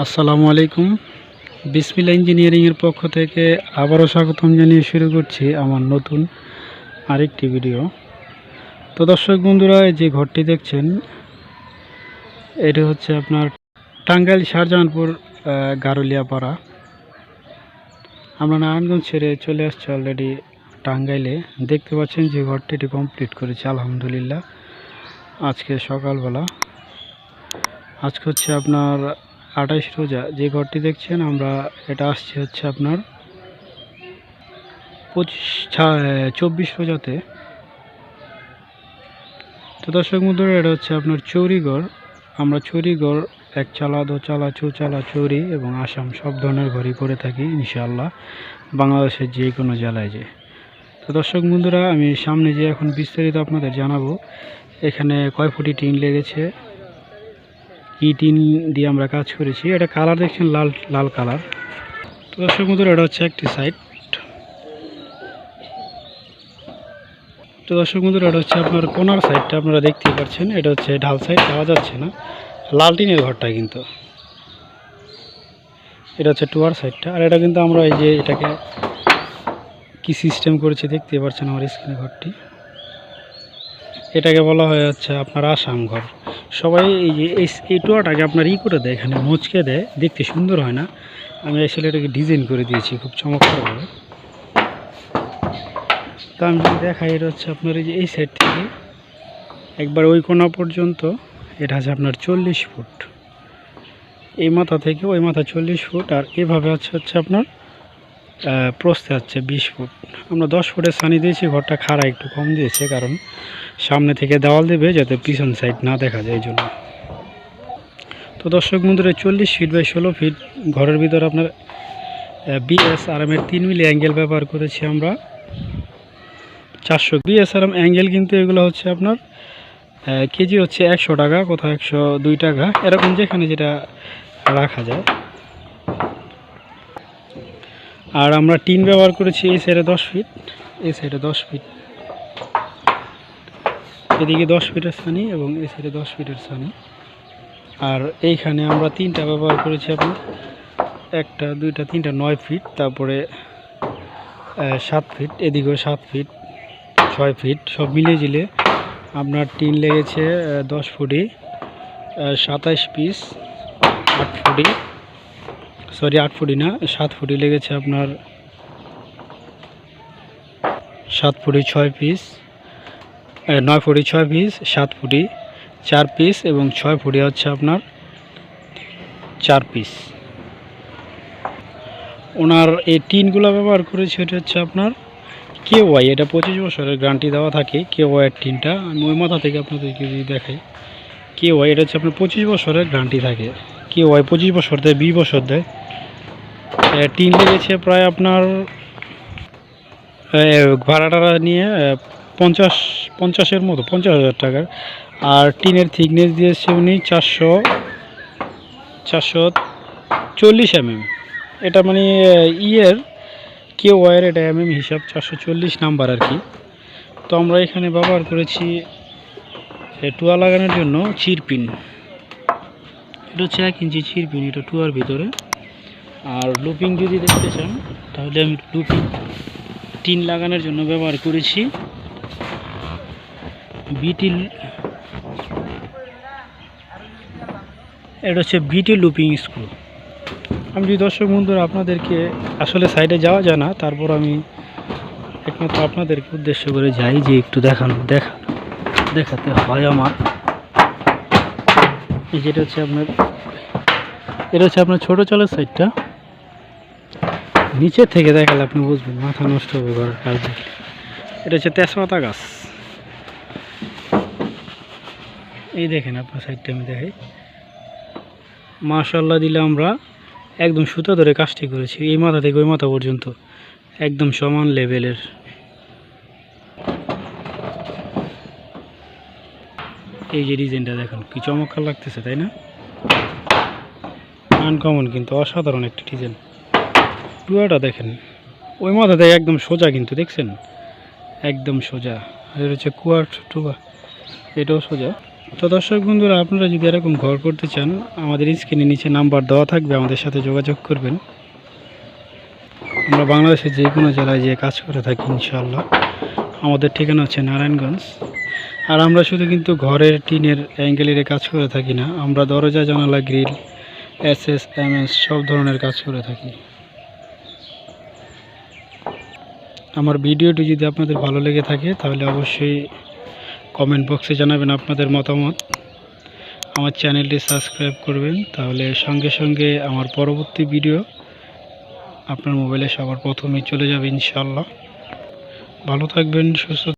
আসসালামু আলাইকুম। বিসমিল্লা ইঞ্জিনিয়ারিংয়ের পক্ষ থেকে আবারও স্বাগতম জানিয়ে শুরু করছি আমার নতুন আরেকটি ভিডিও। তো দর্শক বন্ধুরা যে ঘরটি দেখছেন, এটি হচ্ছে আপনার টাঙ্গাইল শাহজাহানপুর গারুলিয়াপাড়া। আমরা নারায়ণগঞ্জ ছেড়ে চলে আসছি অলরেডি টাঙ্গাইলে। দেখতে পাচ্ছেন যে ঘরটি এটি কমপ্লিট করেছে, আলহামদুলিল্লাহ। আজকে সকালবেলা। আজকে হচ্ছে আপনার আঠাইশ রোজা, যে ঘরটি দেখছেন, আমরা এটা আসছে হচ্ছে আপনার পঁচিশ চব্বিশ রোজাতে। তো দর্শক বন্ধুরা এটা হচ্ছে আপনার চৌরিগড় আমরা চৌরিগড় এক চালা, দো চালা চৌচালা চৌরি এবং আসাম, সব ধরনের ঘরই করে থাকি, ইনশাআল্লাহ, বাংলাদেশের যে কোনো জেলায় যে। তো দর্শক বন্ধুরা আমি সামনে যে এখন বিস্তারিত আপনাদের জানাব, এখানে কয় ফুটি টিন লেগেছে? টিন দিয়ে আমরা কাজ করেছি। এটা কালার দেখছেন, লাল লাল কালার তো দর্শক বন্ধুরা, এটা হচ্ছে একটি সাইড তো দর্শক বন্ধুরা, এটা হচ্ছে আপনার কোনার সাইডটা আপনারা দেখতেই পাচ্ছেন। এটা হচ্ছে ঢাল সাইড পাওয়া যাচ্ছে না। লাল টিনের ঘরটা কিন্তু। এটা হচ্ছে টুয়ার সাইডটা আর এটা কিন্তু আমরা এই যে এটাকে কি সিস্টেম করেছি দেখতে পাচ্ছেন আমার স্ক্রিনে ঘরটি। এটাকে বলা হয় হচ্ছে আপনার আসাম ঘর। সবাই এই যে এই টোয়াটাকে আপনার ই করে দেয়, এখানে মুচকে দেয়, দেখতে সুন্দর হয় না। আমি আসলে এটাকে ডিজাইন করে দিয়েছি খুব চমৎকারভাবে। তো আমি যদি দেখাই, এটা হচ্ছে আপনার এই যে এই সাইড থেকে, একবার ওই কোনা পর্যন্ত, এটা আছে আপনার চল্লিশ ফুট। এই মাথা থেকে ওই মাথা চল্লিশ ফুট, আর এভাবে আছে হচ্ছে আপনার প্রস্থে হচ্ছে বিশ ফুট। আমরা দশ ফুটের সানি দিয়েছি, ঘরটা খাড়া একটু কম দিয়েছে, কারণ সামনে থেকে দেওয়াল দেবে যাতে পিছন সাইড না দেখা যায় এই জন্য। তো দর্শক বন্ধুরা, চল্লিশ ফিট বাই ষোলো ফিট ঘরের ভিতর আপনার বিএস আরামের তিন মিলি অ্যাঙ্গেল ব্যবহার করেছি আমরা। চারশো বিএস আরাম অ্যাঙ্গেল কিন্তু এগুলো হচ্ছে আপনার কেজি হচ্ছে একশো টাকা, কোথাও একশো দুই টাকা, এরকম যেখানে যেটা রাখা যায়। আর আমরা টিন ব্যবহার করেছি এই সাইডে দশ ফিট এই সাইডে দশ ফিট এদিকে দশ ফিটের সানি এবং এই সাইডে দশ ফিটের সানি আর এইখানে আমরা তিনটা ব্যবহার করেছি আপনার। একটা, দুইটা, তিনটা, নয় ফিট তারপরে সাত ফিট এদিকেও সাত ফিট ছয় ফিট সব মিলিয়ে জিলে আপনার টিন লেগেছে দশ ফুটি সাতাইশ পিস আট ফুটি। সরি, আট ফুটি না, সাত ফুটি লেগেছে আপনার। সাত ফুটি ছয় পিস নয় ফুটি ছয় পিস সাত ফুটি চার পিস এবং ছয় ফুটি হচ্ছে আপনার চার পিস ওনার এই টিনগুলো ব্যবহার করেছে এটা হচ্ছে আপনার কে ওয়াই এটা পঁচিশ বছরের গ্যারান্টি দেওয়া থাকে কে ওয়াইয়ের টিনটা। আমি ওই মাথা থেকে আপনাদেরকে যদি দেখাই কে ওয়াই এটা হচ্ছে আপনার পঁচিশ বছরের গ্যারান্টি থাকে। কে ওয়াই পঁচিশ বছর দেয়, বিশ বছর দেয়। টিন লেগেছে প্রায় আপনার এ, ভাড়া টাড়া নিয়ে পঞ্চাশ পঞ্চাশের মতো পঞ্চাশ হাজার টাকার। আর টিনের থিকনেস দিয়েছে উনি চারশো চারশো চল্লিশ এমএম। এটা মানে ইয়ের কে ওয়ার এটা এমএম হিসাব চারশো চল্লিশ নাম্বার আর কি। তো আমরা এখানে ব্যবহার করেছি টুয়া লাগানোর জন্য চিরপিন এটা হচ্ছে এক ইঞ্চি চিরপিন এটা টুয়ার ভিতরে। আর লুপিং যদি দেখতে চান, তাহলে আমি লুপিং টিন লাগানোর জন্য ব্যবহার করেছি। বিটি এটা হচ্ছে বিটি লুপিং স্ক্রু আমি যদি দর্শক বন্ধুরা আপনাদেরকে আসলে সাইডে যাওয়া যায় না, তারপর আমি একমাত্র আপনাদেরকে উদ্দেশ্য করে যাই যে একটু দেখানো, দেখা, দেখাতে হয় আমার। যেটা হচ্ছে আপনার, এটা হচ্ছে আপনার ছোটো চালের সাইডটা নিচের থেকে দেখালে আপনি বুঝবেন, মাথা নষ্ট হবে ঘরের কাজ দেখলে। এটা হচ্ছে তেজপাতা গাছ। এই দেখেন আপনার সাইডটা আমি দেখাই। মাশাল্লাহ দিলে আমরা একদম সুতা ধরে কাজটি করেছি, এই মাথা থেকে ওই মাথা পর্যন্ত। একদম সমান লেভেলের। এই যে ডিজাইনটা দেখুন, কি চমৎকার লাগতেছে, তাই না? আনকমন কিন্তু, অসাধারণ একটা ডিজাইন। টুয়াটা দেখেন। ওই মাথা থেকে একদম সোজা কিন্তু, দেখছেন? একদম সোজা। আর হচ্ছে কুয়ার টুয়া এটাও সোজা। তো দর্শক বন্ধুরা, আপনারা যদি এরকম ঘর করতে চান, আমাদের স্ক্রিনে নিচে নাম্বার দেওয়া থাকবে, আমাদের সাথে যোগাযোগ করবেন। আমরা বাংলাদেশের যে কোনো জেলায় যে কাজ করে থাকি, ইনশাআল্লাহ। আমাদের ঠিকানা হচ্ছে নারায়ণগঞ্জ। আর আমরা শুধু কিন্তু ঘরের টিনের অ্যাঙ্গেলের কাজ করে থাকি না, আমরা দরজা, জানালা, grill S S M S সব ধরনের কাজ করে থাকি। আমার ভিডিওটি যদি আপনাদের ভালো লেগে থাকে, তাহলে অবশ্যই কমেন্ট বক্সে জানাবেন আপনাদের মতামত। আমার চ্যানেলটি সাবস্ক্রাইব করবেন, তাহলে সঙ্গে সঙ্গে আমার পরবর্তী ভিডিও আপনার মোবাইলে সবার প্রথমেই চলে যাবে ইনশাল্লাহ ভালো থাকবেন, সুস্থ